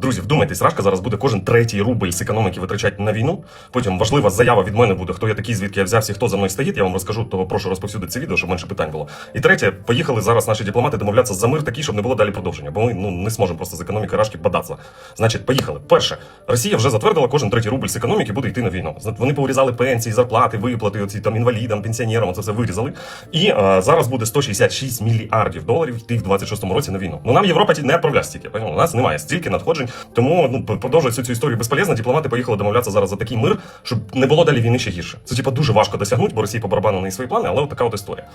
Друзі, вдумайтесь, Рашка зараз буде кожен третій рубль з економіки витрачати на війну. Потім важлива заява від мене буде, хто я такий, звідки я взявся, хто за мною стоїть. Я вам розкажу, того прошу розповсюдити це відео, щоб менше питань було. І третє, поїхали зараз наші дипломати домовлятися за мир такий, щоб не було далі продовження, бо ми ну не зможемо просто з економіки Рашки бадатися. Значить, поїхали. Перше, Росія вже затвердила, кожен третій рубль з економіки буде йти на війну. Вони повирізали пенсії, зарплати, виплати, оці там інвалідам, пенсіонерам, це все вирізали. І е, зараз буде 166 мільярдів доларів йти в 26-му році на війну. Ну нам Європа не відправляє стільки. У нас немає стільки надходжень, тому ну продовжують цю історію безполезно. Дипломати поїхали домовлятися зараз за такий мир, щоб не було далі війни ще гірше. Це типа дуже важко досягнути, бо Росія по барабану на свої плани, але от така от історія.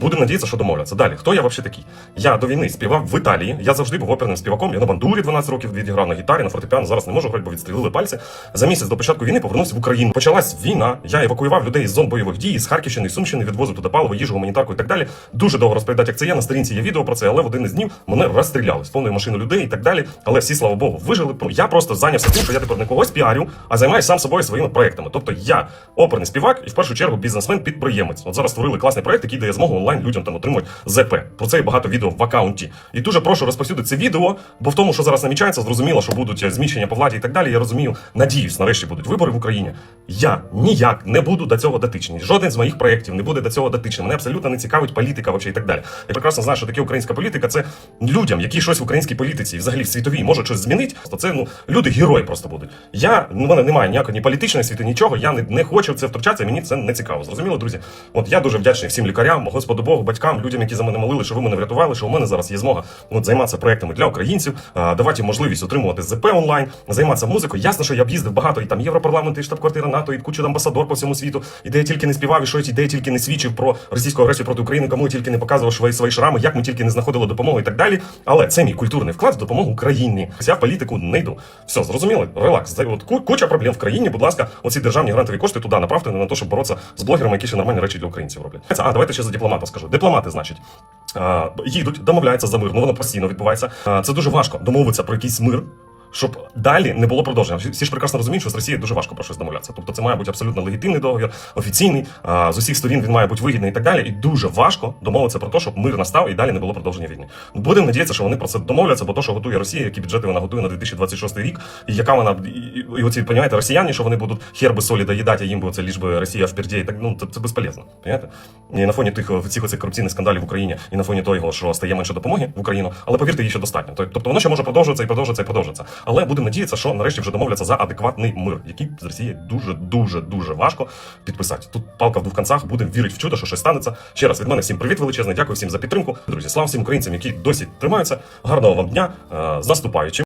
Будемо надіятися, що домовляться. Далі, хто я взагалі такий? Я до війни співав в Італії. Я завжди був оперним співаком. Я на бандурі 12 років відіграв на гітарі, на фортепіано. Зараз не можу грати, бо відстрілили пальці. За місяць до початку війни повернувся в Україну. Почалась війна. Я евакуював людей з зон бойових дій, з Харківщини, з Сумщини, відвозив туди паливо, їжу, гуманітарку і так далі. Дуже довго розповідати, як це є. На сторінці є відео про це, але в один із днів мене розстріляли з повною машиною людей і так далі. Але всі, слава Богу, вижили. Я просто зайнявся тим, що я тепер не когось піарю, а займаюся сам собою своїми проектами. Тобто я оперний співак і в першу чергу бізнесмен-підприємець. От зараз створили класний проект, який дає змогу онлайн людям там отримувати ЗП. Про це є багато відео в аккаунті. І дуже прошу розповсюдити це відео, бо в тому, що зараз намічається, зрозуміло, що будуть е, зміщення по владі і так далі. Я розумію, надіюсь, нарешті будуть вибори в Україні. Я ніяк не буду до цього дотичний. Жоден з моїх проєктів не буде до цього дотичний. Мене абсолютно не цікавить політика вообще і так далі. Я прекрасно знаю, що таке українська політика. Це людям, які щось в українській політиці, взагалі в світовій можуть щось змінити. То це ну люди герої просто будуть. Я ну, в мене немає ніякої ні політичної світи, нічого. Я не, не хочу в це втручатися. Мені це не цікаво. Зрозуміло, друзі. От я дуже вдячний всім лікарям, Господу Богу, батькам, людям, які за мене молили, що ви мене врятували, що у мене зараз є змога от, займатися проектами для українців, а, давати можливість отримувати ЗП онлайн, займатися музикою. Ясно, що я об'їздив багато і там Європарламент, і штаб-квартира НАТО, і кучу амбасадор по всьому світу. І де я тільки не співав, і що я де я тільки не свідчив про російську агресію проти України, кому я тільки не показував свої свої шрами, як ми тільки не знаходили допомогу і так далі. Але це мій культурний вклад в допомогу Україні. Я в політику не йду. Все, зрозуміли? Релакс. От куча проблем в країні. Будь ласка, оці державні грантові кошти туди направте на те, щоб боротися з блогерами, які ще нормальні речі для українців роблять. А давайте ще за дипломата скажу. Дипломати, значить. Їдуть, домовляються за мир, ну воно постійно відбувається. Це дуже важко домовитися про якийсь мир, щоб далі не було продовження. Всі- ж прекрасно розуміють, що з Росією дуже важко про щось домовлятися. Тобто це має бути абсолютно легітимний договір, офіційний, з усіх сторін він має бути вигідний і так далі. І дуже важко домовитися про те, щоб мир настав і далі не було продовження війни. Будемо надіятися, що вони про це домовляться, бо то, що готує Росія, які бюджети вона готує на 2026 рік, і яка вона і, оці, понімаєте, росіяни, що вони будуть херби солі доїдати, їм би це ліж би Росія впереді, і так ну це, це безполезно. Понімаєте? І на фоні тих е, цих оцих корупційних скандалів в Україні, і на фоні того, що стає менше допомоги в Україну, але повірте, її ще достатньо. Тобто воно ще може продовжуватися і продовжуватися і продовжуватися. Але будемо надіятися, що нарешті вже домовляться за адекватний мир, який з Росії дуже дуже дуже важко підписати. Тут палка в двох концах, будемо вірити в чудо, що щось станеться. Ще раз від мене всім привіт величезний, дякую всім за підтримку. Друзі, слава всім українцям, які досі тримаються. Гарного вам дня е, з наступаючим.